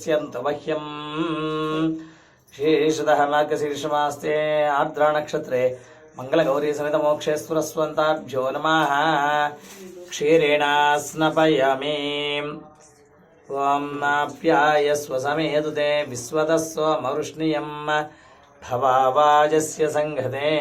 पश्यन्तु मह्यम् शीर्षतः मार्गशीर्षमास्ते आर्द्रानक्षत्रे मङ्गलगौरी समितमोक्षेश्वरस्वन्ताभ्यो नमः क्षीरेण स्नपयामि त्वं नाप्यायस्व समेतु ते विश्वतस्वमवृष्णियं भवावाजस्य सङ्घते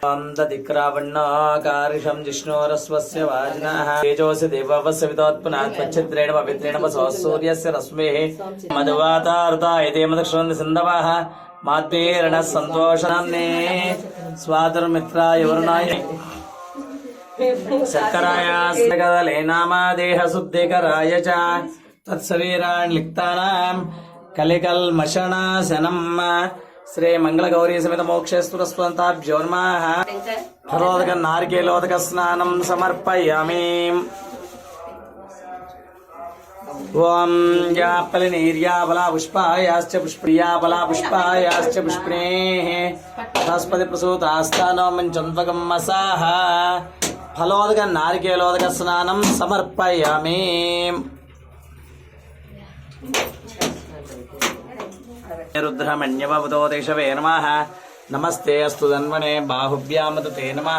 त्वं दधिक्रावण्णाकारिषं जिष्णोरस्वस्य वाजिनः तेजोऽसि देववस्य वितोत्पुनः त्वच्छिद्रेण पवित्रेण वसो सूर्यस्य रश्मेः मधुवातारुता एते मदक्षरन्ति सिन्धवः माद्वेरणः सन्तोषान्ने स्वातर्मित्राय वरुणाय शर्करायास्कदले नाम देहशुद्धिकराय च तत्सवीरान् कलिकल्मषणाशनम् శ్రీ మంగళ గౌరీ సమిత మోక్షేశ్వర స్వంతాభ్యో నమ హరోదక నారికేలోదక స్నానం సమర్పయామి. ఓం యాపలి నీర్యాబలా పుష్పాయాశ్చ పుష్ప్రియాబలా పుష్పాయాశ్చ పుష్పిణే బృహస్పతి ప్రసూతాస్థానో మంచన్వగం మసాహ. ఫలోదక నారికేలోదక స్నానం సమర్పయామి. రుద్రమణ్యవతోతిషవే నమ నమస్తే అస్తు ధన్వనే బాహువ్యామృతే నమ.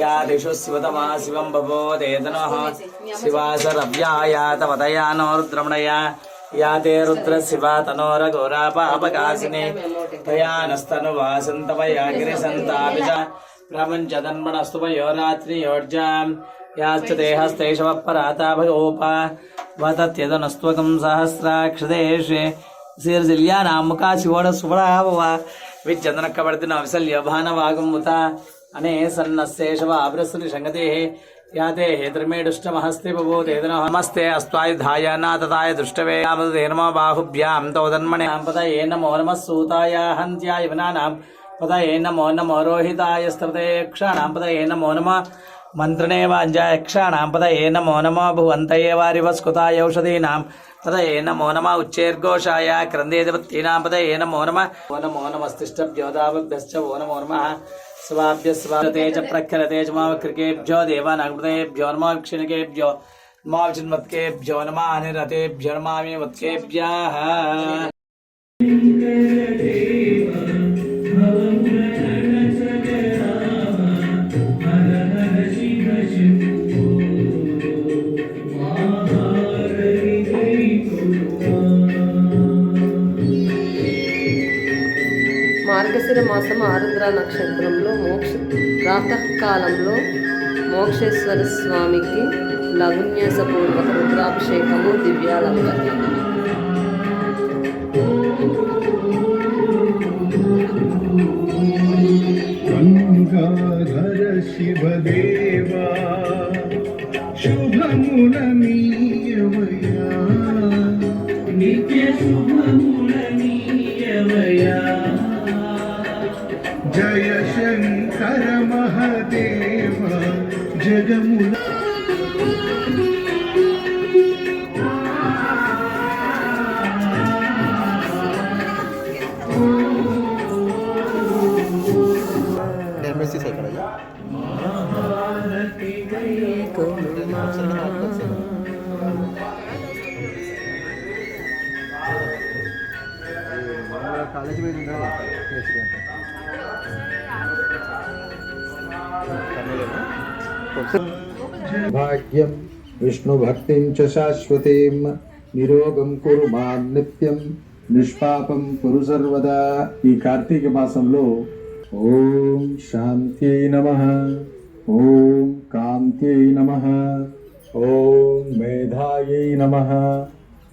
యా దిషు శివతమా శివం భవోదేతనో శివాసరవ్యాయాతవతయా నో రుద్రమణయ. యా తే రుద్ర శివా తనోరఘోరాపాపకాశిని తయా నస్తనువాసంతమయా గిరిసంతాభిజ ప్రపంచదన్మణస్తుమయోరాత్రియోర్జాం యాస్తేహస్తేషవపరాతాభయోప వతత్యదనస్త్వకం సహస్రాక్షదేశే ಸೇರಿಸಲಿಯ ನಾಮುಖ ಶಿವಣ ಸುಬಳಾಭವ ವಿಚ್ಛಂದನಕ್ಕ ಬರ್ತಿನ ವಿಸಲ್ಯ ಭಾನವಾಗಮುತ ಅನೇ ಸಣ್ಣ ಶೇಷವ ಅಭ್ರಸ್ಸನಿ ಸಂಗತೇಃ ಯಾತೆ ಹೇತರ್ಮೇ ದುಷ್ಟಮಹಸ್ತೆ ಬಭೂತ್ ಹೇತನ ನಮಸ್ತೆ ಅಸ್ವಾಯ ಧಾಯಾನ ತದಾಯ ದುಷ್ಟವೇ ಯಾಮದೇ ನಮ ಬಾಹುಭ್ಯಾಂ ತೌದನ್ಮಣೆ ಪದ ಏ ನಮೋ ನಮ ಸೂತಾಯ ಹಂತ್ಯಾಯ ವಿನಾನಾಂ ಪದ ಏ ನಮೋ ನಮೋ ರೋಹಿತಾಯ ಸ್ತೃತೆ ಕ್ಷಾಣಾಂ ಪದ ಏ ನಮೋ ನಮ मन्त्रणे वाञ्जायक्षाणां पद ए नमो नमो भुवन्तये वारिवस्कृताय औषधीनां तद ए नमो नम उच्चैर्घोषाय क्रन्देदवत्तीनां पद ए नमो नम ओ नमो नमस्तिष्ठभ्योदावभ्यश्च ओ नमो नमः स्वाभ्य स्वाते च प्रखरते च माम कृकेभ्यो देवानामृतेभ्यो नमो क्षिणकेभ्यो नमो चिन्मत्केभ्यो नमः अनिरतेभ्यो नमामि मत्केभ्यः మార్గశిర మాసం ఆరుద్ర నక్షత్రంలో మోక్ష ప్రాతకాలంలో మోక్షేశ్వర స్వామికి లఘున్యాసపూర్వక రుద్రాభిషేకము దివ్యాలంకరణ जय शङ्कर महदेव जगमुला ಕಾಲೇಜ್ ಮೇಲೆ कराइए कॉलेज में नहीं భాగ్యం విష్ణుభక్తిం చ శాశ్వతీం నిరోగం కురు మాం నిత్యం నిష్పాపం కురు సర్వదా ఈ కార్తీక మాసంలో ఓం శాంత్యై నమ ఓం కాంత్యై నమ ఓం మేధాయై నమ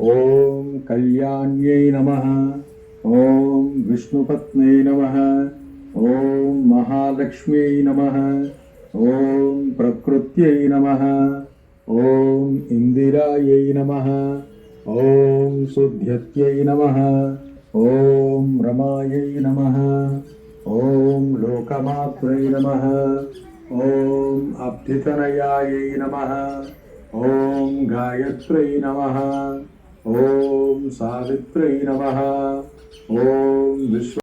ఓం కళ్యాణ్యై నమ ఓం విష్ణుపత్నై నమ ॐ महालक्ष्म्यै नमः। ॐ प्रकृत्यै नमः। ॐ इन्दिरायै नमः। ॐ सुध्यत्यै नमः। ॐ रमायै नमः। ॐ लोकमात्रै नम। ॐ अब्धितनयायै नम। ॐ गायत्र्यै नमः। ॐ सावित्र्यै नमः। ॐ विश्व